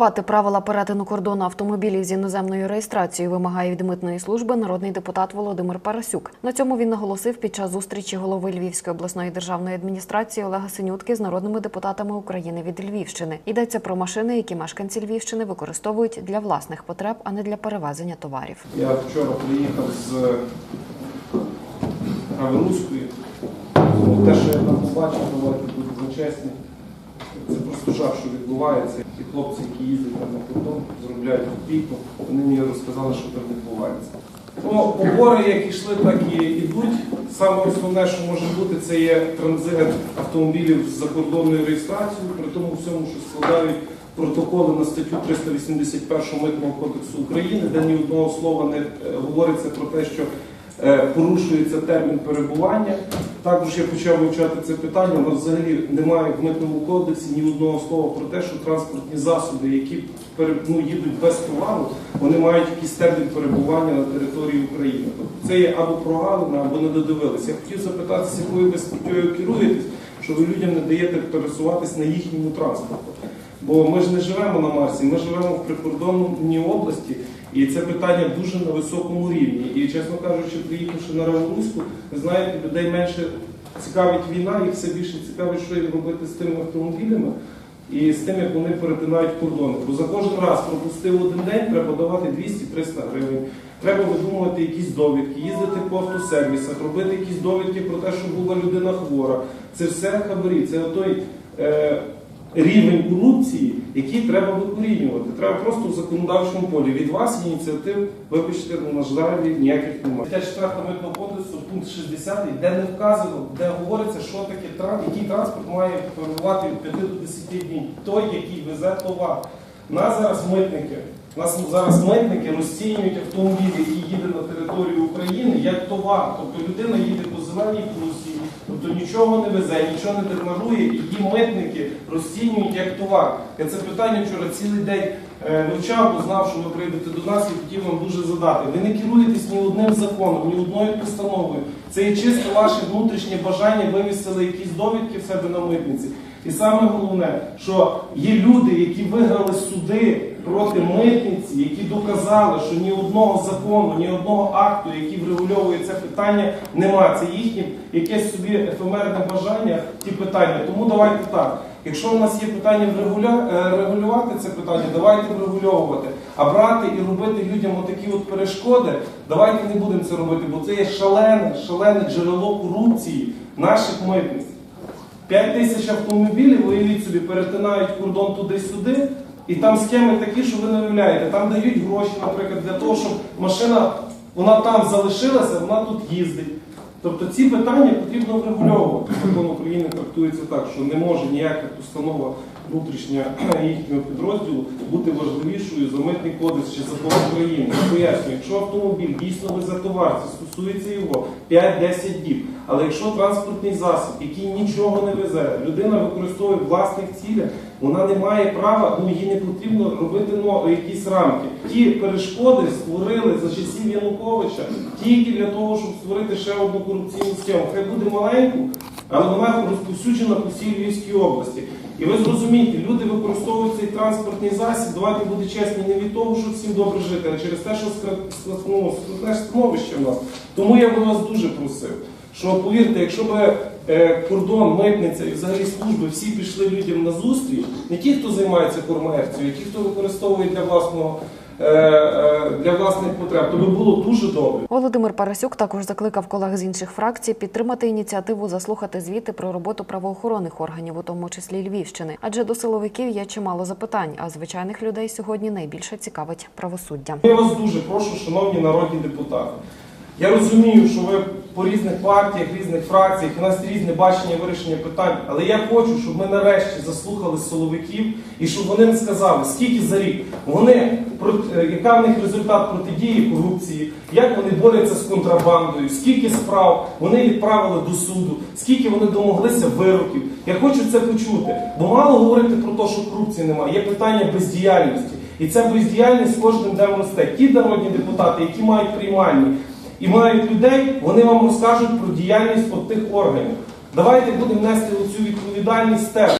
Врегулювати правила перетину кордону автомобілів з іноземною реєстрацією вимагає від митної служби народний депутат Володимир Парасюк. На цьому він наголосив під час зустрічі голови Львівської обласної державної адміністрації Олега Синютки з народними депутатами України від Львівщини. Йдеться про машини, які мешканці Львівщини використовують для власних потреб, а не для перевезення товарів. Я вчора приїхав з Раверуської. Те, що я там побачив, давайте будемо чесні. Це що відбувається. Ті хлопці, які їздять на кордон, заробляють копійку, вони мені розказали, що там відбувається. Ну, побори, як ішли, так і йдуть. Саме основне, що може бути, це є транзит автомобілів з закордонною реєстрацією, при тому всьому, що складають протоколи на статтю 381 Митного кодексу України, де ні одного слова не е, говориться про те, що е, порушується термін перебування. Також я почав вивчати це питання. Нас взагалі немає в митному кодексі ні одного слова про те, що транспортні засоби, які ну, їдуть без товару, вони мають якийсь термін перебування на території України. Тобто це є або прогалина, або не додивилися. Я хотів запитатися, якою ви статтєю керуєтесь, що ви людям не даєте пересуватись на їхньому транспорту. Бо ми ж не живемо на Марсі, ми живемо в прикордонній області, і це питання дуже на високому рівні. І, чесно кажучи, приїхавши на Равелуську, ви знаєте, людей менше цікавить війна, їх все більше цікавить, що їм робити з тими автомобілями і з тим, як вони перетинають кордони. Бо за кожен раз пропустив один день, треба давати 200-300 гривень. Треба видумувати якісь довідки, їздити по автосервісах, робити якісь довідки про те, що була людина хвора. Це все хабарі. Це той е, рівень корупції, який треба викорінювати. Треба просто в законодавчому полі. Від вас ініціатив, вибачте, на жаль, ніяких немає. Стаття 4 митного кодексу, пункт 60, де не вказано, де говориться, що таке який транспорт має перебувати від 5 до 10 днів. Той, який везе товар. У нас зараз митники. У нас зараз митники розцінюють автомобіль, який їде на територію України, як товар. Тобто людина їде по зеленій плюсі, тобто нічого не везе, нічого не декларує, її митники розцінюють як товар. Я це питання вчора цілий день е, вивчав, бо знав, що ви прийдете до нас і хотів вам дуже задати. Ви не керуєтесь ні одним законом, ні одною постановою. Це є чисто ваше внутрішнє бажання вивісили якісь довідки в себе на митниці. І саме головне, що є люди, які виграли суди проти митниці, які доказали, що ні одного закону, ні одного акту, який врегульовує це питання, немає. Це їхнє якесь собі ефемерне бажання, ті питання. Тому давайте так. Якщо у нас є питання е, регулювати це питання, давайте врегульовувати. А брати і робити людям отакі от перешкоди, давайте не будемо це робити, бо це є шалене, шалене джерело корупції наших митниць. 5 тисяч автомобілів, уявіть собі, перетинають кордон туди-сюди, і там схеми такі, що ви не уявляєте. Там дають гроші, наприклад, для того, щоб машина вона там залишилася, вона тут їздить. Тобто ці питання потрібно врегульовувати. Закон України трактується так, що не може ніяка установа внутрішня їхнього підрозділу бути важливішою за митний кодекс чи закон України. Пояснюю, якщо автомобіль дійсно везе товар, це стосується його 5-10 діб. Але якщо транспортний засіб, який нічого не везе, людина використовує власних цілях, вона не має права, ну їй не потрібно робити ну, якісь рамки. Ті перешкоди створили за часів Януковича тільки для того, щоб створити ще одну корупційну схему. Хай буде маленьку, але вона розповсюджена по всій Львівській області. І ви зрозумієте, люди використовують цей транспортний засіб, давайте бути чесні, не від того, щоб всім добре жити, а через те, що скрутне становище в нас. Тому я би вас дуже просив, що повірте, якщо б е, кордон, митниця і взагалі служби всі пішли людям на зустріч, не ті, хто займається комерцією, а ті, хто використовує для власного для власних потреб, то би було дуже добре. Володимир Парасюк також закликав колег з інших фракцій підтримати ініціативу заслухати звіти про роботу правоохоронних органів, у тому числі Львівщини. Адже до силовиків є чимало запитань, а звичайних людей сьогодні найбільше цікавить правосуддя. Я вас дуже прошу, шановні народні депутати. Я розумію, що ви по різних партіях, різних фракціях, у нас різне бачення вирішення питань, але я хочу, щоб ми нарешті заслухали силовиків і щоб вони сказали, скільки за рік вони е, яка в них результат протидії корупції, як вони борються з контрабандою, скільки справ вони відправили до суду, скільки вони домоглися вироків. Я хочу це почути, бо мало говорити про те, що корупції немає. Є питання бездіяльності. І ця бездіяльність кожним днем росте. Ті народні депутати, які мають приймальні і мають людей, вони вам розкажуть про діяльність от тих органів. Давайте будемо нести оцю відповідальність теж.